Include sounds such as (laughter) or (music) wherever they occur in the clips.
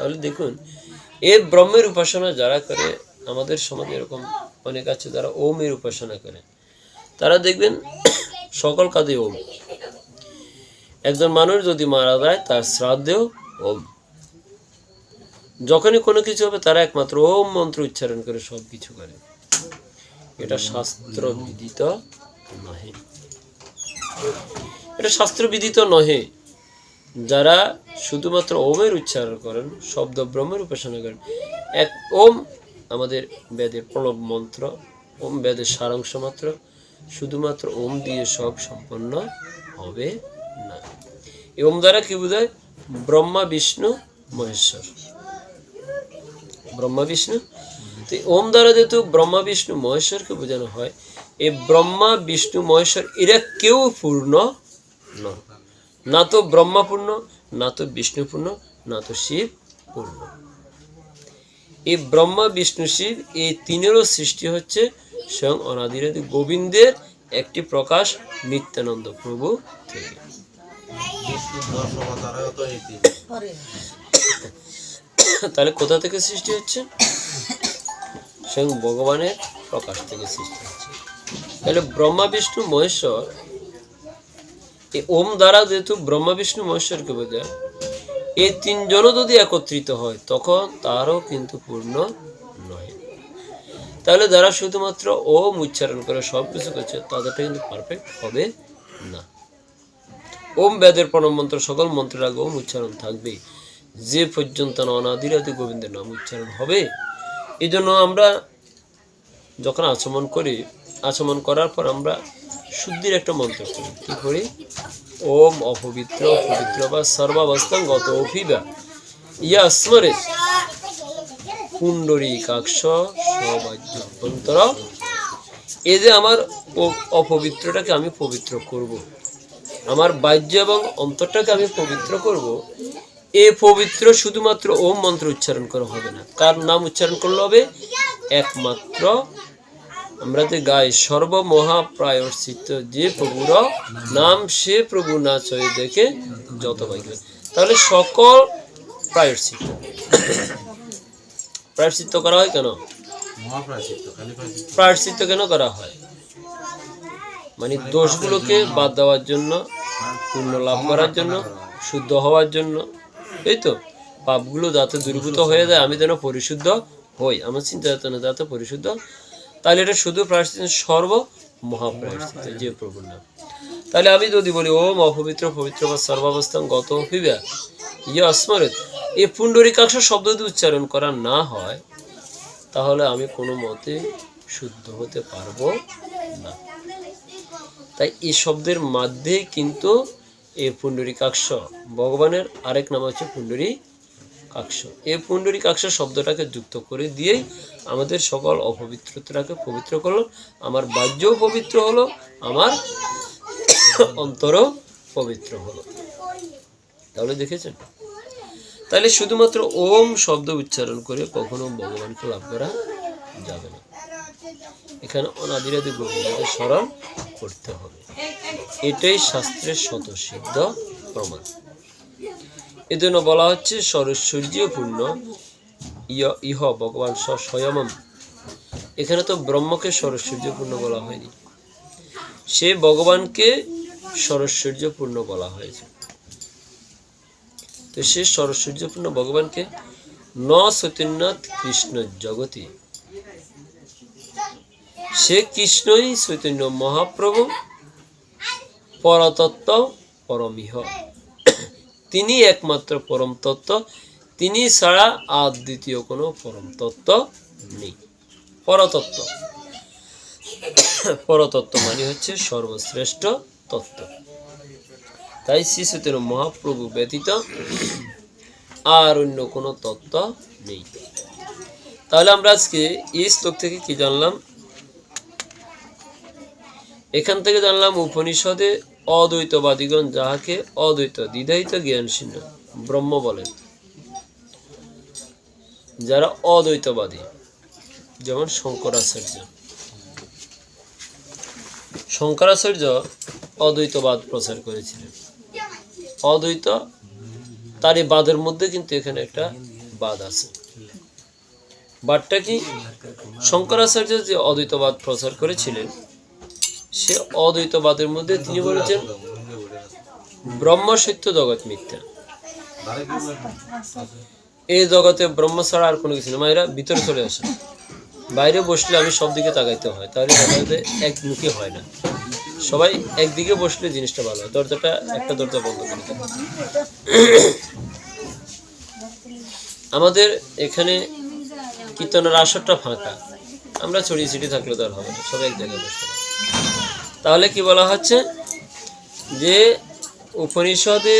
তাহলে দেখুন এ ব্রহ্মের উপাসনা যারা করে, আমাদের সমাজে এরকম অনেক আছে যারা ওমের উপাসনা করে। তারা দেখবেন, সকল কাজে ওম। একজন মানুষ যদি মারা যায়, তার শ্রাদ্ধেও ওম। যখনই কোনো কিছু হবে, তারা একমাত্র ওম মন্ত্র উচ্চারণ করে সব কিছু করে। এটা শাস্ত্র বিদিত নহে। এটা শাস্ত্র বিদিত নহে। যারা শুধুমাত্র ওমের উচ্চারণ করেন, শব্দ ব্রহ্মের উপাসনা করেন, এক ওম আমাদের বেদের প্রণব মন্ত্র, ওম বেদের সারাংশ মাত্র, শুধুমাত্র ওম দিয়ে সব সম্পন্ন হবে না। এই ওম দ্বারা কি বোঝায়? ব্রহ্মা, বিষ্ণু, মহেশ্বর। ব্রহ্মা, বিষ্ণু? তো ওম দ্বারা যেহেতু ব্রহ্মা, বিষ্ণু, মহেশ্বরকে বোঝানো হয়, এই ব্রহ্মা, বিষ্ণু, মহেশ্বর এরা কেউ পূর্ণ নয়। না তো ব্রহ্মা পূর্ণ না তো বিষ্ণু পূর্ণ না তো শিব পূর্ণ এই ব্রহ্মা, বিষ্ণু, শিব এই তিনেরও সৃষ্টি হচ্ছে স্বয়ং অনাদিরাদি গোবিন্দের একটি প্রকাশ নিত্যানন্দ প্রভু থেকে। তাহলে কোথা থেকে সৃষ্টি হচ্ছে? স্বয়ং ভগবানের প্রকাশ থেকে সৃষ্টি হচ্ছে। তাহলে ব্রহ্মা, বিষ্ণু, মহেশ্বর এই ওম দ্বারা যেহেতু ব্রহ্মা, বিষ্ণু, মহেশ্বরকে বোঝায় এই তিনজনও যদি একত্রিত হয়, তখন তারও কিন্তু পূর্ণ নয়। তাহলে যারা শুধুমাত্র ওম উচ্চারণ করে সব কিছু করছে, তাদেরটা কিন্তু পারফেক্ট হবে না। ওম বেদের প্রণব মন্ত্র, সকল মন্ত্রের আগে ওম উচ্চারণ থাকবে। যে পর্যন্ত না অনাদিরাদি গোবিন্দের নাম উচ্চারণ হবে এই জন্য আমরা যখন আচমন করি, আচমন করার পর আমরা শুদ্ধির একটা মন্ত্র করি। কি করি? ওম অপবিত্র, পবিত্র বা সর্বাবস্থান গত অভিবা। ইয়া স্মরে। কুণ্ডরী কাক্ষ সবাজ্য অন্তর। এ যে আমার অপবিত্রটাকে আমি পবিত্র করব। আমার বাহ্য এবং অন্তরটাকে আমি পবিত্র করব। এ পবিত্র শুধুমাত্র ওম মন্ত্র উচ্চারণ করা হবে না। কার নাম উচ্চারণ করলে হবে? একমাত্র আমরা যে গাই সর্বমহাপ্রায়শ্চিত যে প্রভুর নাম সে প্রভু চয়ে দেখে যত ভাগ্য তাহলে সকল প্রায়শ্চিত প্রায়শ্চিত্ত করা হয় কেন? প্রায়শ্চিত্ত। কেন করা হয়? মানে দোষগুলোকে বাদ দেওয়ার জন্য পুণ্য লাভ করার জন্য শুদ্ধ হওয়ার জন্য। এই তো পাপগুলো যাতে দূরীভূত হয়ে যায় আমি যেন পরিশুদ্ধ হই। আমার চিন্তা যাতে পরিশুদ্ধ তাহলে এটা শুধু প্রায়শ্চিত সর্ব মহাপ্রায়শ্চিত যে প্রভুর নাম তাহলে আমি যদি বলি, ওম অপবিত্র পবিত্র বা সর্বাবস্থান গত হইবা ইয়ে অস্মরিত এই পুণ্ডরিকাংশ শব্দ যদি উচ্চারণ করা না হয়, তাহলে আমি কোনো মতে শুদ্ধ হতে পারব না। তাই এই শব্দের মধ্যে কিন্তু এই পুণ্ডরিকাক্ষ, ভগবানের আরেক নাম হচ্ছে পুণ্ডরী কাক্ষ। এ পুণ্ডরী কাক্ষ শব্দটাকে যুক্ত করে দিয়েই আমাদের সকল অপবিত্রতাকে পবিত্র করল, আমার বাহ্যও পবিত্র হলো, আমার অন্তরও পবিত্র হলো। তাহলে দেখেছেন? তাহলে শুধুমাত্র ওম শব্দ উচ্চারণ করে কখনো ভগবানকে লাভ করা যাবে না। এখানে অনাদিরাদি গোবিন্দকে স্মরণ করতে হবে। এটাই শাস্ত্রের স্বতঃসিদ্ধ প্রমাণ। এজন্য বলা হচ্ছে সরৈশ্বর্যপূর্ণ ইয় ইহ ভগবান স্বয়মম এখানে তো ব্রহ্মকে সরৈশ্বর্যপূর্ণ বলা হয়নি। সে ভগবানকে সরৈশ্বর্যপূর্ণ বলা হয়েছে। তো সে সরৈশ্বর্যপূর্ণ ভগবানকে ন চৈতন্যত কৃষ্ণ জগতি। সে কৃষ্ণই চৈতন্য মহাপ্রভু, পরতত্ত্ব পরমিহ। তিনি একমাত্র পরম তত্ত্ব। তিনি ছাড়া আর দ্বিতীয় কোনো পরম তত্ত্ব নেই। পরতত্ত্ব। পরতত্ত্ব মানে হচ্ছে সর্বশ্রেষ্ঠ তত্ত্ব। তাই চৈতন্য মহাপ্রভু ব্যতীত আর অন্য কোনো তত্ত্ব নেই। তাহলে আমরা আজকে এই শ্লোক থেকে কি জানলাম? এখান থেকে জানলাম উপনিষদে অদ্বৈতবাদীগণ যাহাকে অদ্বৈত দ্বিধায়িত জ্ঞান ব্রহ্ম বলেন। যারা অদ্বৈতবাদী, যেমন শঙ্করাচার্য। শঙ্করাচার্য অদ্বৈতবাদ প্রচার করেছিলেন। অদ্বৈত তার এই বাদের মধ্যে কিন্তু এখানে একটা বাদ আছে। বাদটা কি? শঙ্করাচার্য যে অদ্বৈতবাদ প্রচার করেছিলেন সে অদ্বৈতবাদের মধ্যে তিনি বলেছেন ব্রহ্ম সত্য জগৎ মিথ্যা। এই জগতে ব্রহ্ম ছাড়া আর কোনো কিছু নেই। মায়েরা ভিতরে চলে আসে বাইরে বসলে আমি সব দিকে তাকাইতে হয়। তাহলে জগতে একমুখী হয় না। সবাই একদিকে বসলে জিনিসটা ভালো হয়। দরজাটা একটা দরজা বন্ধ করে দেয়। আমাদের এখানে কীর্তনের আসরটা ফাঁকা। আমরা ছড়িয়ে ছিটিয়ে থাকলে তো আর হবে না। সবাই এক জায়গায় বসে। হবে। তাহলে কি বলা হচ্ছে? যে উপনিষদে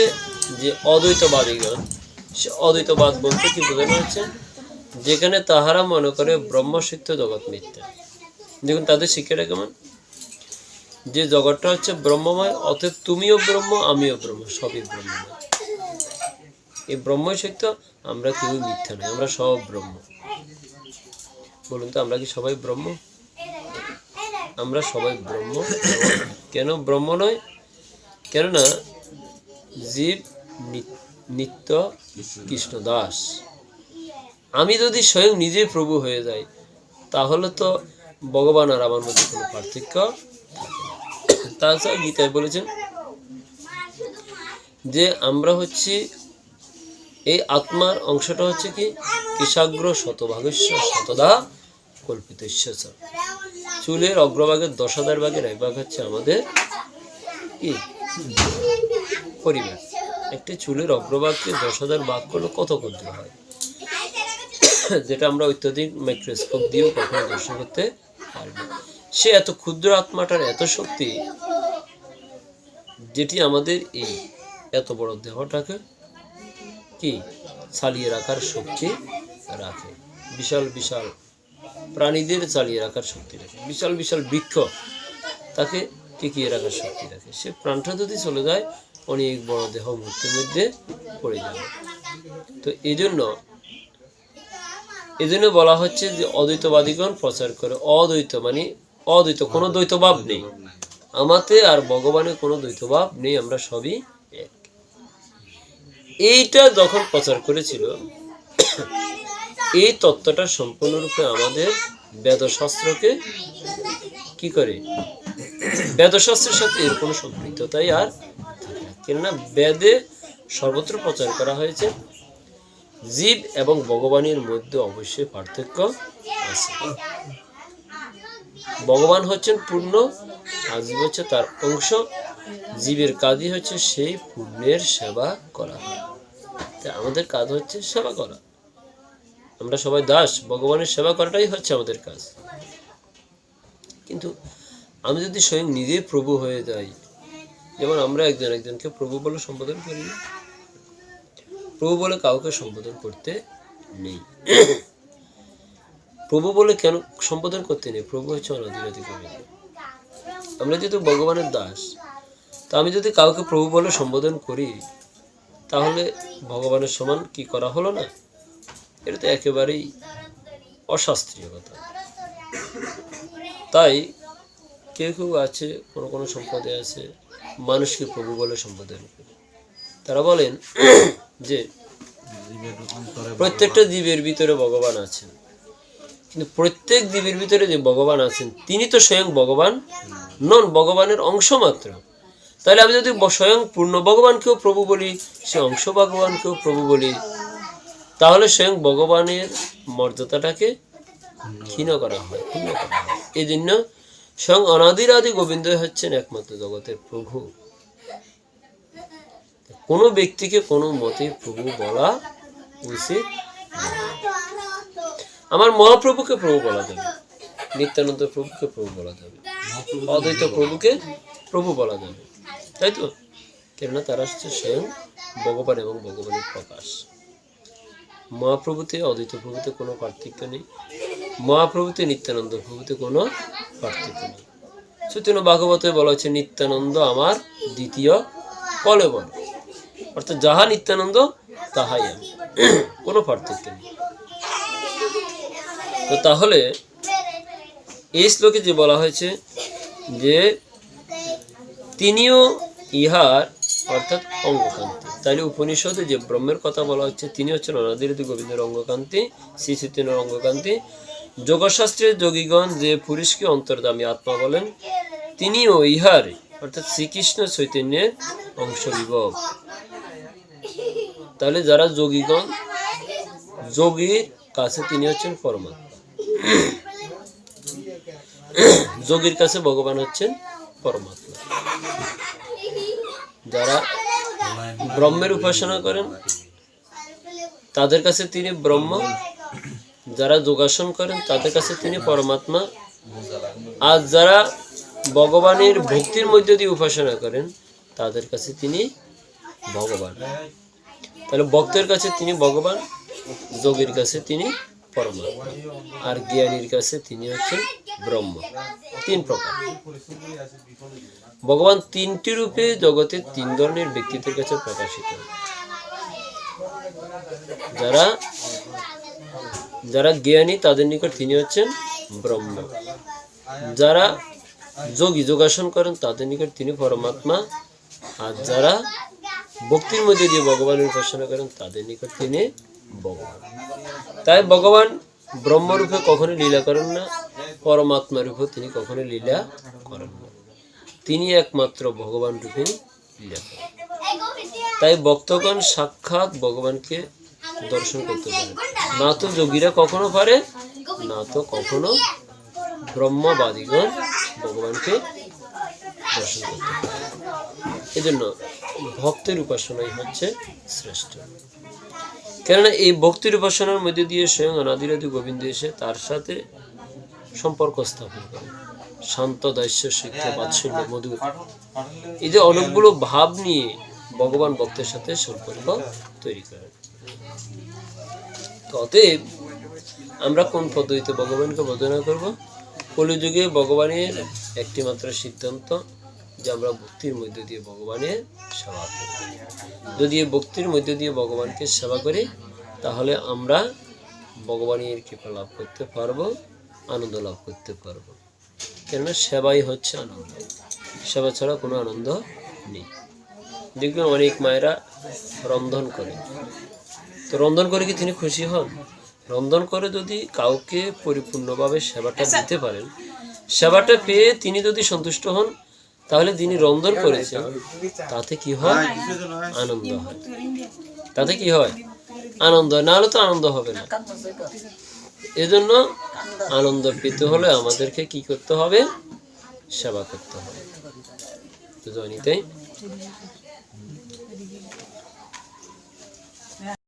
যে অদ্বৈতবাদীগণ সে অদ্বৈতবাদ বলতে কি বোঝানো হচ্ছে? যেখানে তাহারা মনে করে ব্রহ্মসিদ্ধ জগৎ মিথ্যা। দেখুন, তাদের শিক্ষাটা কেমন? যে জগৎটা হচ্ছে ব্রহ্মময়, অতএব তুমিও ব্রহ্ম, আমিও ব্রহ্ম, সবই ব্রহ্মময়। এই ব্রহ্মই সত্য, আমরা কেউ মিথ্যা নয় আমরা সব ব্রহ্ম। বলুন তো, আমরা কি সবাই ব্রহ্ম? আমরা সবাই ব্রহ্ম। কেন ব্রহ্ম নয়? কেননা জীব নিত্য কৃষ্ণ দাস। আমি যদি স্বয়ং নিজে প্রভু হয়ে যাই, তাহলে তো ভগবান আর আমার মধ্যে কোনো পার্থক্য তাছাড়া গীতায় বলেছেন যে আমরা হচ্ছি, এই আত্মার অংশটা হচ্ছে কি? কৃষাগ্র শতভাগস্য শতদা কল্পিত চুলের অগ্রভাগের দশ হাজার ভাগের এক ভাগ হচ্ছে আমাদের কি? পরিবার। একটি চুলের অগ্রভাগকে দশ হাজার ভাগ করলে কত ক্ষুদ্র হয়? যেটা আমরা অত্যধিক মাইক্রোস্কোপ দিয়েও কখনো দর্শন করতে পারব। সে এত ক্ষুদ্র আত্মাটার এত শক্তি যেটি আমাদের এই এত বড় দেহটাকে কি? চালিয়ে রাখার শক্তি রাখে। বিশাল বিশাল প্রাণীদের চালিয়ে রাখার শক্তি রাখে। বিশাল বিশাল বৃক্ষ তাকে টিকিয়ে রাখার শক্তি রাখে। সে প্রাণটা যদি চলে যায়, অনেক বড় দেহ মূর্তির মধ্যে পড়ে যাবে। তো এই জন্য এই জন্য বলা হচ্ছে যে অদ্বৈতবাদীগণ প্রচার করে, অদ্বৈত মানে অদ্বৈত, কোনো দ্বৈতভাব নেই। আমাতে আর ভগবানের কোনো দ্বৈতভাব নেই, আমরা সবই এক। এইটা যখন প্রচার করেছিল এই তত্ত্বটা সম্পূর্ণরূপে আমাদের বেদশাস্ত্রকে কি করে? বেদশাস্ত্রের সাথে এর কোনো সম্পৃক্ততাই আর কেননা বেদে সর্বত্র প্রচার করা হয়েছে। জীব এবং ভগবানের মধ্যে অবশ্যই পার্থক্য আছে। ভগবান হচ্ছেন পূর্ণ, আর জীব হচ্ছে তার অংশ। জীবের কাজই হচ্ছে সেই পূর্ণের সেবা করা। তাই আমাদের কাজ হচ্ছে সেবা করা। আমরা সবাই দাস, ভগবানের সেবা করাটাই হচ্ছে আমাদের কাজ। কিন্তু আমি যদি স্বয়ং নিজে প্রভু হয়ে যাই, যেমন আমরা একজন, একজনকে প্রভু বলে সম্বোধন করি, প্রভু বলে কাউকে সম্বোধন করতে নেই। প্রভু বলে কেন সম্বোধন করতে নেই? প্রভু হচ্ছে অনাদিরাদি গোবিন্দ আমরা যেহেতু ভগবানের দাস, তা আমি যদি কাউকে প্রভু বলে সম্বোধন করি, তাহলে ভগবানের সমান কি করা হলো না? এটা তো একেবারেই অশাস্ত্রীয় কথা। তাই কেউ কেউ আছে, কোনো কোনো সম্প্রদায় আছে, মানুষকে প্রভু বলে করে। তারা বলেন (clears throat) যে প্রত্যেকটা জীবের ভিতরে ভগবান আছেন। কিন্তু প্রত্যেক জীবের ভিতরে যে ভগবান আছেন, তিনি তো স্বয়ং ভগবান নন, ভগবানের অংশ মাত্র। তাহলে আমি যদি স্বয়ং পূর্ণ ভগবানকেও প্রভু বলি, সে অংশ ভগবানকেও প্রভু বলি তাহলে স্বয়ং ভগবানের মর্যাদাটাকে ক্ষীণ করা হয়, ক্ষুণ্ণ করা হয়। এই জন্য স্বয়ং অনাদির আদি গোবিন্দই হচ্ছেন একমাত্র জগতের প্রভু। কোনো ব্যক্তিকে কোনো মতে প্রভু বলা উচিত আমার মহাপ্রভুকে প্রভু বলা যাবে, নিত্যানন্দ প্রভুকে প্রভু বলা যাবে, অদ্বৈত প্রভুকে প্রভু বলা যাবে। তাই তো? কেননা তারা হচ্ছে স্বয়ং ভগবান এবং ভগবানের প্রকাশ। মহাপ্রভুতে, অদ্বৈত প্রভুতে কোনো পার্থক্য নেই। মহাপ্রভুতে নিত্যানন্দ প্রভুতে কোনো পার্থক্য নেই। চৈতন্য ভাগবতে বলা হচ্ছে নিত্যানন্দ আমার দ্বিতীয় কলেবর অর্থাৎ যাহা নিত্যানন্দ, তাহাই আমি। (clears throat) কোনো পার্থক্য নেই। তো তাহলে, এই শ্লোকে যে বলা হয়েছে যে তিনিও ইহার অর্থাৎ অঙ্গকান্তি। তাহলে উপনিষদে যে ব্রহ্মের কথা বলা হচ্ছে, তিনি হচ্ছেন অনাদিরতি গোবিন্দের অঙ্গকান্তি শ্রী চৈতন্যের অঙ্গকান্তি যোগশাস্ত্রের যোগীগণ যে পুরুষকে অন্তর্দামী আত্মা বলেন, তিনিও ইহার, অর্থাৎ শ্রীকৃষ্ণ চৈতন্যের অংশ বিভব। তাহলে যারা যোগীগণ, যোগীর কাছে তিনি হচ্ছেন পরমাত্মা। যোগীর কাছে ভগবান হচ্ছেন পরমাত্মা। যারা ব্রহ্মের উপাসনা করেন। তাদের কাছে তিনি ব্রহ্ম। যারা যোগাসন করেন, তাদের কাছে তিনি পরমাত্মা। আর যারা ভগবানের ভক্তির মধ্যে দিয়ে উপাসনা করেন, তাদের কাছে তিনি ভগবান। তাহলে ভক্তের কাছে তিনি ভগবান, যোগীর কাছে তিনি পরমাত্মা। আর জ্ঞানীর কাছে তিনি হচ্ছেন ব্রহ্ম। তিন প্রকার। ভগবান তিনটি রূপে জগতে তিন ধরনের ব্যক্তিত্বের কাছে প্রকাশিত। যারা যারা জ্ঞানী, তাদের নিকট তিনি হচ্ছেন ব্রহ্ম। যারা যোগী, যোগাসন করেন, তাদের নিকট তিনি পরমাত্মা। আর যারা ভক্তির মধ্যে দিয়ে ভগবানের উপাসনা করেন, তাদের নিকট তিনি ভগবান। তাই ভগবান ব্রহ্মরূপে কখনো লীলা করেন না পরমাত্মা রূপে তিনি কখনো লীলা করেন না। তিনি একমাত্র ভগবান রূপে লীলা তাই ভক্তগণ সাক্ষাৎ ভগবানকে দর্শন করতে পারে। না তো যোগীরা কখনো পারে, না তো কখনো ব্রহ্মবাদীগণ ভগবানকে দর্শন করতে পারে। এজন্য ভক্তের উপাসনাই হচ্ছে শ্রেষ্ঠ। কেননা এই ভক্তির উপাসনার মধ্যে দিয়ে স্বয়ং অনাদিরাদি গোবিন্দ এসে তার সাথে সম্পর্ক স্থাপন করে শান্ত দাস্য শিক্ষা বাৎসল্য মধু এই যে অনেকগুলো ভাব নিয়ে ভগবান ভক্তের সাথে সম্পর্ক তৈরি করেন তো অতএব আমরা কোন পদ্ধতিতে ভগবানকে বর্ণনা করব? কলিযুগে ভগবানের একটি মাত্র সিদ্ধান্ত যে আমরা ভক্তির মধ্যে দিয়ে ভগবানের সেবা করি। যদি ভক্তির মধ্যে দিয়ে ভগবানকে সেবা করি তাহলে আমরা ভগবানের কৃপা লাভ করতে পারব আনন্দ লাভ করতে পারব। কেননা সেবাই হচ্ছে আনন্দ। সেবা ছাড়া কোনো আনন্দ নেই। দেখবেন অনেক মায়েরা রন্ধন করে। তো রন্ধন করে কি তিনি খুশি হন? রন্ধন করে যদি কাউকে পরিপূর্ণভাবে সেবাটা দিতে পারেন সেবাটা পেয়ে তিনি যদি সন্তুষ্ট হন তাহলে তিনি রন্ধন করেছেন তাতে কি হয় আনন্দ হয়। তাতে কি হয়? আনন্দ হয়। নাহলে তো আনন্দ হবে না। এজন্য আনন্দ পেতে হলে আমাদেরকে কি করতে হবে? সেবা করতে হবে। তো